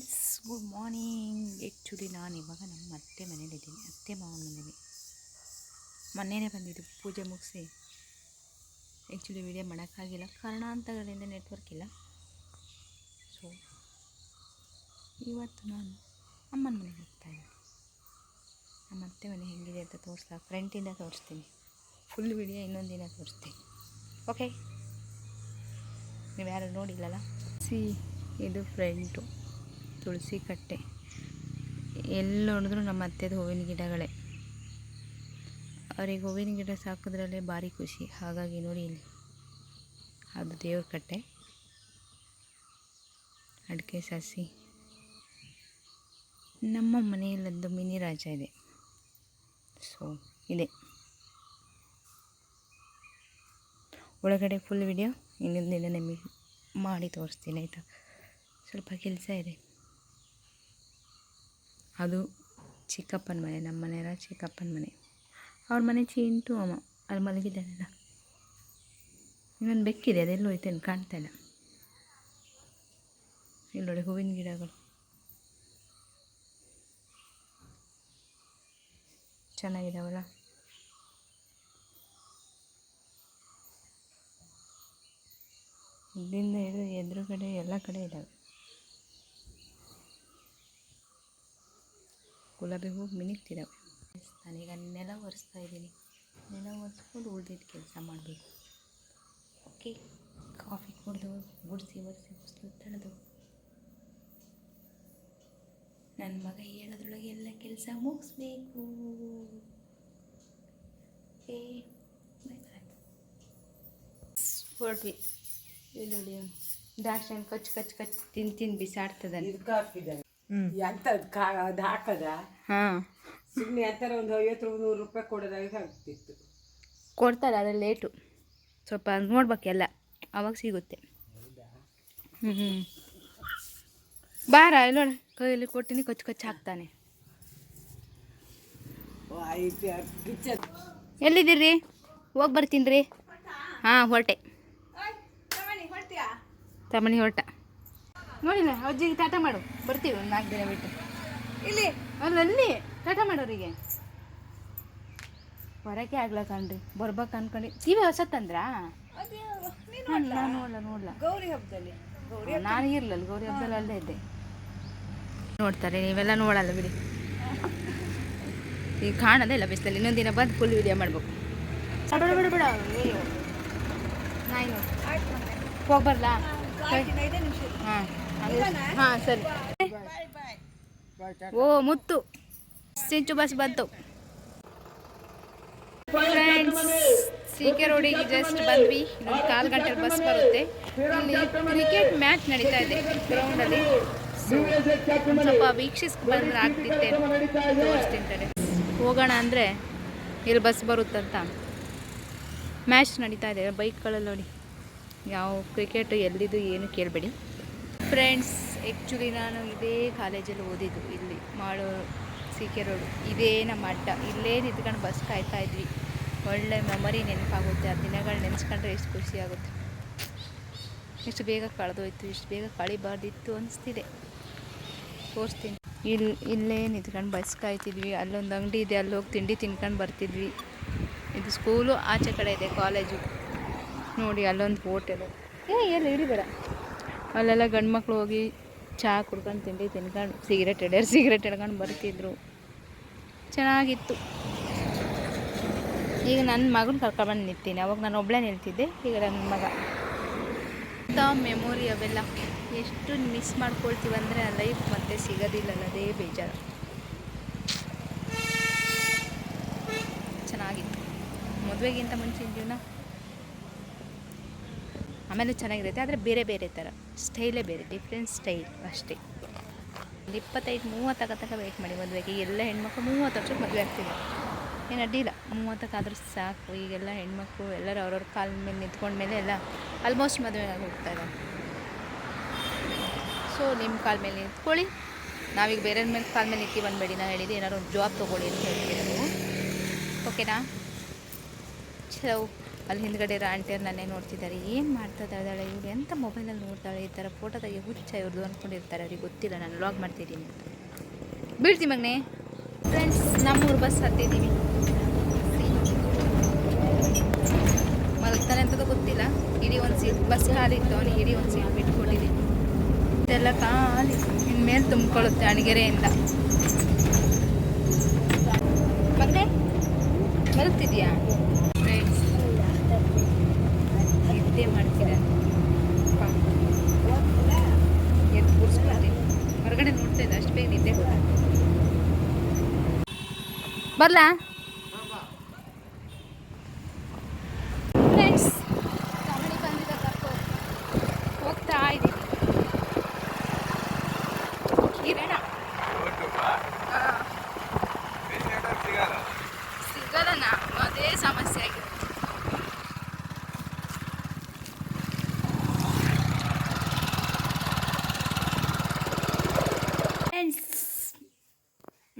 Friends good morning actually ನಾನು ಇವಾಗ ನಮ್ಮ ಅತ್ತೆ ಮನೇಲಿದ್ದೀನಿ ಅತ್ತೆ ಮಾವನ ಮನೇಲಿ. ಮೊನ್ನೆನೇ ಬಂದಿದ್ದು ಪೂಜೆ ಮುಗಿಸಿ. ಆ್ಯಕ್ಚುಲಿ ವಿಡಿಯೋ ಮಾಡೋಕ್ಕಾಗಿಲ್ಲ. ಕಾರಣಾಂತರಗಳಿಂದ ನೆಟ್ವರ್ಕ್ ಇಲ್ಲ. ಸೊ ಇವತ್ತು ನಾನು ಅಮ್ಮನ ಮನೆಗೆ ಹೋಗ್ತಾ ಇದ್ದೀನಿ. ನಮ್ಮ ಅತ್ತೆ ಮನೆ ಹೆಂಗಿದೆ ಅಂತ ತೋರಿಸ್ತಾ ಫ್ರಂಟಿಂದ ತೋರಿಸ್ತೀನಿ. ಫುಲ್ ವಿಡಿಯೋ ಇನ್ನೊಂದು ದಿನ ತೋರಿಸ್ತೀನಿ. ಓಕೆ ನೀವು ಯಾರು ನೋಡಿಲ್ಲಲ್ಲ? ಸಿ ಇದು ಫ್ರಂಟು ತುಳಸಿ ಕಟ್ಟೆ. ಎಲ್ಲಿ ನೋಡಿದ್ರು ನಮ್ಮ ಅತ್ತೆದು ಹೂವಿನ ಗಿಡಗಳೇ. ಅವ್ರಿಗೆ ಹೂವಿನ ಗಿಡ ಸಾಕೋದ್ರಲ್ಲೇ ಭಾರಿ ಖುಷಿ. ಹಾಗಾಗಿ ನೋಡಿ ಇಲ್ಲಿ. ಅದು ದೇವ್ರ ಕಟ್ಟೆ. ಅಡಿಕೆ ಸಸಿ. ನಮ್ಮ ಮನೆಯಲ್ಲೊಂದು ಮಿನಿ ರಾಜ ಇದೆ. ಸೊ ಇದೆ. ಒಳಗಡೆ ಫುಲ್ ವಿಡಿಯೋ ಇನ್ನೊಂದಿನ ದಿನ ನಿಮಗೆ ಮಾಡಿ ತೋರಿಸ್ತೀನಿ, ಆಯಿತಾ? ಸ್ವಲ್ಪ ಕೆಲಸ ಇದೆ. ಅದು ಚಿಕ್ಕಪ್ಪನ ಮನೆ, ನಮ್ಮ ಮನೆಯಲ್ಲ ಚಿಕ್ಕಪ್ಪನ ಮನೆ. ಅವ್ರ ಮನೆ ಚಿಂಟು ಅಮ್ಮ, ಅಲ್ಲಿ ಮಲಗಿದ್ದಾನೆಲ್ಲ ಇನ್ನೊಂದು ಬೆಕ್ಕಿದೆ, ಅದೆಲ್ಲೋ ಹೋಯ್ತೇನೆ ಕಾಣ್ತಾ ಇಲ್ಲ. ಇಲ್ಲಿ ನೋಡಿ ಹೂವಿನ ಗಿಡಗಳು. ಚೆನ್ನಾಗಿದಾವಲ್ಲ ಇಲ್ಲಿಂದ ಹಿಡಿದು ಎದುರುಗಡೆ ಎಲ್ಲ ಕಡೆ ಇದ್ದಾವೆ. ಗುಲಾಬಿ ಹೂವು ಮಿನಿಗ್ತಿದ್ದಾವೆ ನಾನೀಗ ನೆಲ ಒರೆಸ್ತಾ ಇದ್ದೀನಿ. ನೆಲ ಒರೆಸ್ಕೊಂಡು ಉಳ್ದಿದ್ದು ಕೆಲಸ ಮಾಡಬೇಕು. ಓಕೆ ಕಾಫಿ ಕುಡಿದು ಗುಡಿಸಿ ಒರೆಸಿ ಬಿಸಿಲು ತಳೆದು. ನನ್ನ ಮಗ ಹೇಳೋದ್ರೊಳಗೆ ಎಲ್ಲ ಕೆಲಸ ಮುಗಿಸ್ಬೇಕು. ಏ ಹೊರಟ್ವಿ ಇಲ್ಲಿ ನೋಡಿ ದಾಕ್ಷಿಣ ಕಚ್ ಕಚ್ ಕಚ್ ತಿನ್ ತಿನ್ ಬಿಸಾಡ್ತದೆ ಎಂಥದ್ದು ಕಾ ಅದು ಹಾಕದ? ಹಾಂ. ಸುಮ್ಮನೆ ಎಂಥರ ಒಂದು ಐವತ್ತು ನೂರು ರೂಪಾಯಿ ಕೊಡೋದಾಗಿ ಆಗ್ತಿತ್ತು. ಕೊಡ್ತಾರೆ ಆದರೆ ಲೇಟು. ಸ್ವಲ್ಪ ನೋಡ್ಬೇಕೆಲ್ಲ ಅವಾಗ ಸಿಗುತ್ತೆ. ಹ್ಞೂ ಹ್ಞೂ ಬಾರ ಇಲ್ಲೋಣ ನೋಡಿ. ಕೈಯಲ್ಲಿ ಕೊಟ್ಟಿನಿ ಕೊಚ್ಚು ಕೊಚ್ಚು ಹಾಕ್ತಾನೆ. ಎಲ್ಲಿದ್ದೀರಿ? ಹೋಗಿ ಬರ್ತೀನಿ ರೀ. ಹಾಂ ಹೊರಟೆ. ತಮ್ಮನಿ ಹೊರಟ. ನೋಡಿಲ್ಲ ಅಜ್ಜಿಗೆ ಟಾಟ ಮಾಡು. ಬರ್ತೀವಿ ಒಂದು ನಾಲ್ಕು ದಿನ ಬಿಟ್ಟು. ಇಲ್ಲಿ ಅಲ್ಲ ಟಾಟ ಮಾಡೋರಿಗೆ. ಹೊರಕ್ಕೆ ಆಗ್ಲ ಕಣ್ರಿ ಬರ್ಬೇಕು ಅನ್ಕೊಂಡು. ಕಿವಿ ಹೊಸತ್ತಂದ್ರಾ ನೋಡ್ಲ ನೋಡ್ಲ. ಗೌರಿ ಹಬ್ಬದಲ್ಲಿ ನಾನು ಇರ್ಲಲ್ಲ ಗೌರಿ ಹಬ್ಬದಲ್ಲಿ ಅಲ್ಲೇ ಇದ್ದೆ. ನೋಡ್ತಾರೆ ನೀವೆಲ್ಲ ನೋಡಲ್ಲ ಬಿಡಿ. ಈಗ ಕಾಣದೇ ಇಲ್ಲ ಬಿಸಿಲಲ್ಲಿ ಇನ್ನೊಂದು ದಿನ ಬಂದು ಫುಲ್ ವಿಡಿಯೋ ಮಾಡ್ಬೇಕು. ಬಿಡ ಬಿಡ ಬಿಡ ನಾಯಿ ಹೋಗಿ ಬರ್ಲಾ? ಹಾಂ. ಹಾಂ, ಸರಿ. ಓ, ಮುತ್ತು. ಸಿಂಚು ಬಸ್ ಬಂತು. ಫ್ರೆಂಡ್ಸ್ ಸಿ ಕೆ ರೋಡಿಗೆ ಜಸ್ಟ್ ಬಂದ್ವಿ. ಇನ್ನೊಂದು ಕಾಲು ಗಂಟೆ ಬಸ್ ಬರುತ್ತೆ. ಇಲ್ಲಿ ಕ್ರಿಕೆಟ್ ಮ್ಯಾಚ್ ನಡೀತಾ ಇದೆ ಗ್ರೌಂಡಲ್ಲಿ ಸ್ವಲ್ಪ ವೀಕ್ಷಿಸ್ಕೊ ಬಂದ್ರೆ ಆಗ್ತಿತ್ತೆ ತೋರಿಸ್ತೀನಿ ತಡಿ. ಹೋಗೋಣ ಅಂದ್ರೆ ಇಲ್ಲಿ ಬಸ್ ಬರುತ್ತಂತ. ಮ್ಯಾಚ್ ನಡೀತಾ ಇದೆ. ಬೈಕ್ಗಳಲ್ಲಿ ನೋಡಿ. ಯಾವ ಕ್ರಿಕೆಟ್ ಎಲ್ಲಿದು ಏನು ಕೇಳಬೇಡಿ. ಫ್ರೆಂಡ್ಸ್ ಆ್ಯಕ್ಚುಲಿ ನಾನು ಇದೇ ಕಾಲೇಜಲ್ಲಿ ಓದಿದ್ದು ಇಲ್ಲಿ ಮಾಡೋರು ಸಿ ಕೆ ರೋಡು. ಇದೇ ನಮ್ಮ ಅಡ್ಡ. ಇಲ್ಲೇ ನಿಂತ್ಕೊಂಡು ಬಸ್ ಕಾಯ್ತಾ ಇದ್ವಿ. ಒಳ್ಳೆ ಮೆಮೊರಿ ನೆನಪಾಗುತ್ತೆ. ಆ ದಿನಗಳು ನೆನೆಸ್ಕೊಂಡ್ರೆ ಎಷ್ಟು ಖುಷಿ ಆಗುತ್ತೆ. ಎಷ್ಟು ಬೇಗ ಕಳೆದೋಯ್ತು, ಇಷ್ಟು ಬೇಗ ಕಳಿಬಾರ್ದಿತ್ತು ಅನಿಸ್ತಿದೆ. ತೋರಿಸ್ತೀನಿ. ಇಲ್ಲಿ ಇಲ್ಲೇ ನಿಂತ್ಕೊಂಡು ಬಸ್ ಕಾಯ್ತಿದ್ವಿ. ಅಲ್ಲೊಂದು ಅಂಗಡಿ ಇದೆ, ಅಲ್ಲಿ ಹೋಗಿ ತಿಂಡಿ ತಿನ್ಕೊಂಡು ಬರ್ತಿದ್ವಿ. ಇದು ಸ್ಕೂಲು ಆಚೆ ಕಡೆ ಇದೆ ಕಾಲೇಜು ನೋಡಿ ಅಲ್ಲೊಂದು ಹೋಟೆಲು ಏ, ಎಲ್ಲಿ ಹಿಡಿಬೇಡ ಅಲ್ಲೆಲ್ಲ ಗಂಡು ಮಕ್ಕಳು ಹೋಗಿ ಚಹಾ ಕುಡ್ಕೊಂಡು ತಿಂಡಿ ತಿನ್ಕೊಂಡು ಸಿಗರೇಟ್ ಹಿಡಿಯೋರು ಸಿಗರೇಟ್ ಹಿಡ್ಕೊಂಡು ಬರ್ತಿದ್ರು. ಚೆನ್ನಾಗಿತ್ತು. ಈಗ ನನ್ನ ಮಗನ ಕರ್ಕೊಂಡ್ಬಂದು ನಿಂತೀನಿ. ಅವಾಗ ನಾನು ಒಬ್ಬಳೇ ನಿಲ್ತಿದ್ದೆ. ಈಗ ನನ್ನ ಮಗ. ಇಂಥ ಮೆಮೊರಿ ಅವೆಲ್ಲ ಎಷ್ಟು ಮಿಸ್ ಮಾಡ್ಕೊಳ್ತೀವಿ ಅಂದರೆ ಆ ಲೈಫ್ ಮತ್ತೆ ಸಿಗೋದಿಲ್ಲ ಅದೇ ಬೇಜಾರು. ಚೆನ್ನಾಗಿತ್ತು. ಮದುವೆಗಿಂತ ಮುಂಚಿನ ಜೀವನ ಆಮೇಲೆ ಚೆನ್ನಾಗಿರುತ್ತೆ, ಆದರೆ ಬೇರೆ ಬೇರೆ ಥರ. ಸ್ಟೈಲೇ ಬೇರೆ ಡಿಫ್ರೆಂಟ್ ಸ್ಟೈಲ್ ಅಷ್ಟೇ. ಒಂದು ಇಪ್ಪತ್ತೈದು ಮೂವತ್ತಕ್ಕ ತನಕ ವೆಯ್ಟ್ ಮಾಡಿ ಮದುವೆಗೆ. ಎಲ್ಲ ಹೆಣ್ಮಕ್ಳು ಮೂವತ್ತು ವರ್ಷಕ್ಕೆ ಮದುವೆ ಆಗ್ತಿದೆ. ಏನು ಅಡ್ಡಿಲ್ಲ ಮೂವತ್ತಕ್ಕಾದ್ರೂ ಸಾಕು. ಈಗೆಲ್ಲ ಹೆಣ್ಮಕ್ಳು ಎಲ್ಲರೂ ಅವ್ರವ್ರ ಕಾಲ ಮೇಲೆ ನಿಂತ್ಕೊಂಡ್ಮೇಲೆ ಎಲ್ಲ ಆಲ್ಮೋಸ್ಟ್ ಮದುವೆ ಆಗಿ ಇದ್ದಾರೆ ಸೊ ನಿಮ್ಮ ಕಾಲ ಮೇಲೆ ನಿಂತ್ಕೊಳ್ಳಿ. ನಾವೀಗ ಬೇರೆ ಮೇಲೆ ಕಾಲ ಮೇಲೆ ನಿಂತು ಬಂದಬೇಡಿ. ನಾನು ಹೇಳಿದ್ದು ಏನಾದ್ರು ಒಂದು ಜಾಬ್ ತೊಗೊಳ್ಳಿ ಅಂತ ಹೇಳ್ತೀವಿ ನಾವು? ಓಕೆನಾ ಸೊ ಅಲ್ಲಿ ಹಿಂದ್ಗಡೆ ಇರೋ ಆಂಟಿಯವ್ರು ನನ್ನೇ ನೋಡ್ತಿದ್ದಾರೆ. ಏನು ಮಾಡ್ತಾ ಇದ್ದಾಳೆ ಇವ್ರು ಎಂಥ ಮೊಬೈಲಲ್ಲಿ ನೋಡ್ತಾಳೆ? ಈ ಥರ ಫೋಟೋದಾಗೆ ಹುಚ್ಚ ಇವ್ರದ್ದು ಅಂದ್ಕೊಂಡಿರ್ತಾರೆ ಅವ್ರಿಗೆ ಗೊತ್ತಿಲ್ಲ. ನಾನು ಲಾಗ್ ಮಾಡ್ತಿದ್ದೀನಿ. ಬೀಳ್ತಿ ಮಗನೇ. ಫ್ರೆಂಡ್ಸ್ ನಮ್ಮೂರು ಬಸ್ ಹತ್ತಿದ್ದೀನಿ ಮಲಗ್ತಾನೆ ಅಂತದ್ದು ಗೊತ್ತಿಲ್ಲ. ಇಡೀ ಒಂದು ಸೀಟ್ ಬಸ್ ಹಾಲಿತ್ತು ಅವನಿಗೆ ಇಡೀ ಒಂದು ಸೀಟ್ ಬಿಟ್ಕೊಟ್ಟಿದ್ದೀನಿ ಇದೆಲ್ಲ ಖಾಲಿ. ಇನ್ಮೇಲೆ ತುಂಬಿಕೊಳ್ಳುತ್ತೆ ಅಣಗೆರೆಯಿಂದ. ಮತ್ತೆ ಮಲಗ್ತಿದ್ಯಾ ಫ್ರೆಂಡ್ಸ್ ನಿದ್ದೆ ಮಾಡ್ತೀರ ಎದ್ದು ಕೂರಿಸ್ಕೊಳ್ತೀನಿ ಹೊರಗಡೆ ನೋಡ್ತಾ ಇದ್ದೆ ಅಷ್ಟು ಬೇಗ ನಿದ್ದೆ ಗೊತ್ತಾಗ್ತದೆ ಬರ್ಲಾ? ಫ್ರೆಂಡ್ಸ್ ಬಂದಿದ್ದ ಕರ್ಕೋ ಹೋಗ್ತಾ ಸಿಗಲ್ಲ ಅದೇ ಸಮಸ್ಯೆ ಆಗಿದೆ.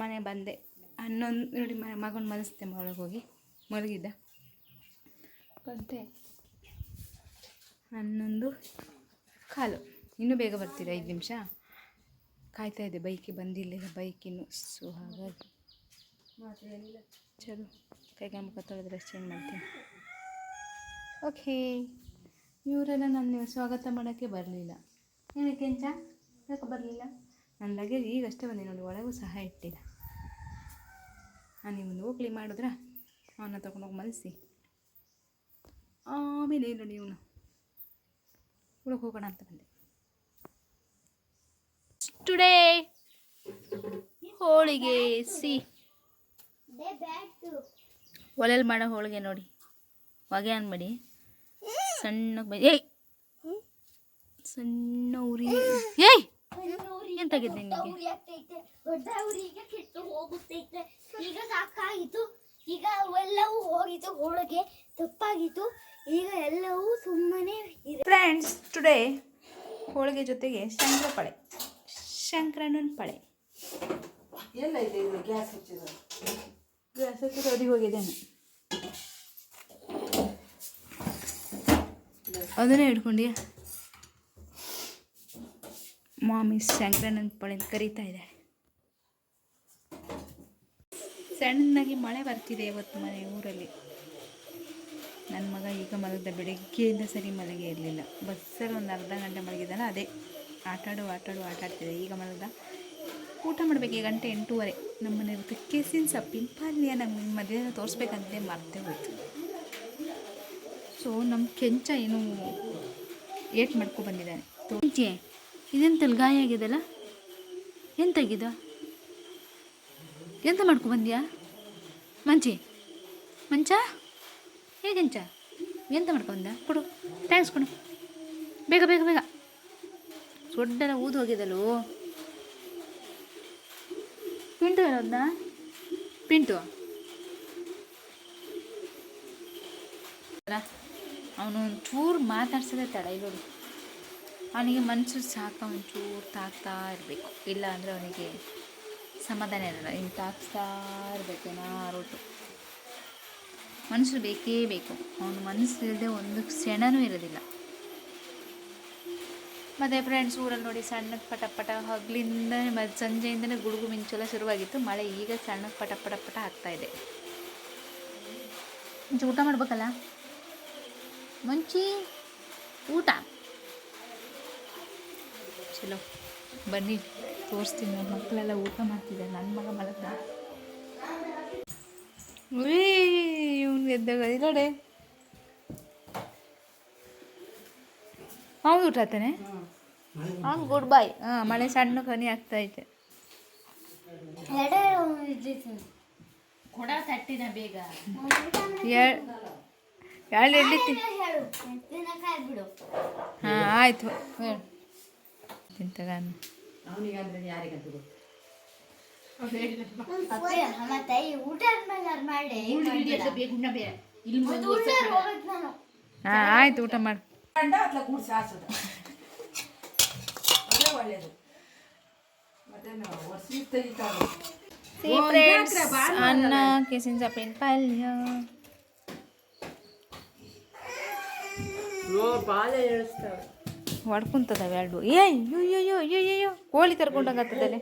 ಮನೆ ಬಂದೆ. ಹನ್ನೊಂದು ನೋಡಿ ಮಗನ ಮಲಸ್ತೆ ಮಗಳಿಗೆ ಹೋಗಿ. ಮಲಗಿದ್ದ? ಮತ್ತೆ ಹನ್ನೊಂದು ಕಾಲು. ಇನ್ನೂ ಬೇಗ ಬರ್ತೀರ? ಐದು ನಿಮಿಷ? ಕಾಯ್ತಾ ಇದೆ ಬೈಕಿಗೆ ಬಂದಿಲ್ಲ ಬೈಕ್ ಇನ್ನು ಸೊ ಹಾಗಾಗಿ. ಚಲೋ ಕೈಗೆ ಮುಖ ತೊಳೆದ್ರೆ ಚೇಂಜ್ ಮಾಡ್ತೀನಿ ಓಕೆ. ಇವರೆಲ್ಲ ನನ್ನ ಸ್ವಾಗತ ಮಾಡೋಕ್ಕೆ ಬರಲಿಲ್ಲ. ಏನಕ್ಕೆ ಎಂಚ? ಯಾಕೆ ಬರಲಿಲ್ಲ? ನನ್ನ ಲಗೇಜ್ ಈಗಷ್ಟೇ ಬಂದೆ ನೋಡಿ ಒಳಗೂ ಸಹ ಇಟ್ಟಿಲ್ಲ. ನಿಮ್ಮನ್ನು ಹೋಗ್ಲಿ ಮಾಡಿದ್ರೆ ಅವನ್ನ ತೊಗೊಂಡೋಗಿ ಮಲಸಿ. ಆಮೇಲೆ ನೋಡಿ ನೀವು ಒಳಗೆ ಹೋಗೋಣ ಅಂತ ಬಂದೆ. ಟುಡೇ ಹೋಳಿಗೆ ಸಿ. ಒಲೆಯಲ್ಲಿ ಮಾಡೋ ಹೋಳಿಗೆ ನೋಡಿ. ಹೊಗೆ ಅನ್ಬೇಡಿ. ಸಣ್ಣ ಏಯ್! ಸಣ್ಣ ಉರಿ. ಏಯ್! ಎಂತಾಗಿದೆ ಕೆಟ್ಟು ಹೋಗುತ್ತೈತೆ. ಈಗ ಸಾಕಾಗಿತ್ತು ಈಗ ಅವೆಲ್ಲವೂ ಹೋಗಿತ್ತು ಹೋಳಿಗೆ ತಪ್ಪಾಗಿತ್ತು. ಈಗ ಎಲ್ಲವೂ ಸುಮ್ಮನೆ ಫ್ರೆಂಡ್ಸ್ ಟುಡೇ ಹೋಳಿಗೆ ಜೊತೆಗೆ ಶಂಕರಪಳೆ ಶಂಕರಣ್ಣನ ಪಳೆ. ಎಲ್ಲ ಇದೆ ಇದು ಗ್ಯಾಸ್ ಹಚ್ಚಿದ ಅವ್ರಿಗೆ ಹೋಗಿದ್ದೇನೆ ಅದನ್ನೇ ಹಿಡ್ಕೊಂಡಿ ಮಾಮಿ ಪಳೆ ಅಂತ ಕರಿತಾ ಇದ್ದಾಳೆ ಸಣ್ಣದಾಗಿ ಮಳೆ ಬರ್ತಿದೆ ಇವತ್ತು ಮನೆ ಊರಲ್ಲಿ. ನನ್ನ ಮಗ ಈಗ ಮಲಗಿದ ಬೆಳಗ್ಗೆಯಿಂದ ಸರಿ ಮಲಗೇ ಇರಲಿಲ್ಲ. ಬಸ್ಸಲ್ಲಿ ಒಂದು ಅರ್ಧ ಗಂಟೆ ಮಲಗಿದ್ದಾನೆ ಅದೇ ಆಟಾಡು ಆಟಾಡು, ಆಟಾಡ್ತಿದೆ. ಈಗ ಮಲಗ್ದ. ಊಟ ಮಾಡಬೇಕು, ಈಗ ಗಂಟೆ ಎಂಟೂವರೆ. ನಮ್ಮ ಮನೆ ಇರುತ್ತೆ ಕೆಸಿನ ಸೊಪ್ಪಿನ ಪಲ್ಯ ನಮ್ಗೆ ಮದುವೆ ತೋರಿಸ್ಬೇಕಂತೆ ಮರ್ತೇ ಹೋಯ್ತು. ಸೊ ನಮ್ಮ ಕೆಂಚ ಏನು ಏಟ್ ಮಾಡ್ಕೊ ಬಂದಿದ್ದಾನೆ. ಕೆಂಚೆ ಇದೆಂತಲ್ಲಿ ಗಾಯ ಆಗಿದೆಲ್ಲ ಎಂತಾಗಿದ ಎಂತ ಮಾಡ್ಕೊ ಬಂದ್ಯಾ? ಮಂಚಿ? ಮಂಚ? ಹೇಗೆಂಚ ಎಂತ ಮಾಡ್ಕೊಂಡ ಕೊಡು ಥ್ಯಾಂಕ್ಸ್ ಕೊಡು. ಬೇಗ ಬೇಗ ಬೇಗ. ಸೊಡ್ಡೆಲ್ಲ ಊದು ಹೋಗಿದಲು ಪಿಂಟು ಹೇಳೋದ ಪಿಂಟು. ಅವನು ಒಂಚೂರು ಮಾತಾಡ್ಸೋದೇ ತಡ ಇಲ್ಲೋಡಿ ಅವನಿಗೆ ಮನಸ್ಸು ಸಾಕ ಒಂಚೂರು ತಾಕ್ತಾ ಇರಬೇಕು. ಇಲ್ಲ ಅಂದರೆ ಅವನಿಗೆ ಸಮಾಧಾನ ಇರಲ್ಲ. ಇನ್ನು ತಾಕ್ಸ್ತಾ ಇರಬೇಕು ಏನಾರು ಮನಸ್ಸು ಬೇಕೇ ಬೇಕು. ಅವನು ಮನಸ್ಸು ಇಲ್ಲದೆ ಒಂದು ಕ್ಷಣನೂ ಇರೋದಿಲ್ಲ. ಮತ್ತು ಫ್ರೆಂಡ್ಸ್ ಊರಲ್ಲಿ ನೋಡಿ ಸಣ್ಣಕ್ಕೆ ಪಟ ಪಟ ಹಗಲಿಂದ ಮತ್ತು ಸಂಜೆಯಿಂದನೇ ಗುಡುಗು ಮಿಂಚೆಲ್ಲ ಶುರುವಾಗಿತ್ತು. ಮಳೆ ಈಗ ಸಣ್ಣಕ್ಕೆ ಪಟ ಪಟ ಪಟ ಆಗ್ತಾಯಿದೆ ಮುಂಚೆ ಊಟ ಮಾಡ್ಬೇಕಲ್ಲ? ಮುಂಚೆ ಊಟ. ಚಲೋ ಬನ್ನಿ ತೋರಿಸ್ತೀನಿ. ನನ್ನ ಮಕ್ಕಳೆಲ್ಲ ಊಟ ಮಾಡ್ತಿದ್ದೆ ನನ್ನ ಮಗ ಮಲಗ್ದ. ಇವನು ಎದ್ದಾಗ ನೋಡಿ ಅವ್ನು ಊಟ ಆತಾನೆ? ಅವ್ನು ಗುಡ್ ಬಾಯ್ ಹಾಂ ಮಳೆ ಸಣ್ಣ ಕನಿ ಆಗ್ತಾ ಐತೆ. ಕೊಡ ತಟ್ಟಿನ ಬೇಗ. ಎರಡು ಬಿಡು ಹಾಂ ಆಯಿತು. ಹೇಳು. ತಿಂತಗ ಅವನಿಗೆ ಅಂದ್ರೆ ಯಾರಿಗಂತ ಗೊತ್ತು? ಅಪ್ಪೆ ಮತ್ತೆ ಈ ಊಟ ಆದ್ಮೇಲೆ ಅದ್ ಮಾಡಿ ಮತ್ತೆ ಊಟ ಹೋಗ್ಬೇಕು ನಾನು. ಆಯ್ತು ಊಟ ಮಾಡು. ಅನ್ನ ಕೆಸಿನ ಸೊಪ್ಪಿನ ಪಲ್ಯ. ಬಾಳೆ ಎಳಿಸ್ತಾವೆ ಹೊಡ್ಕೊಂತದವೆ ಎರಡು. ಏಯ್ ಅಯ್ಯೋ ಅಯ್ಯೋ ಅಯ್ಯೋ ಅಯ್ಯೋ ಕೋಳಿ ಕರ್ಕೊಂಡಂಗತ್ತದಲ್ಲೇ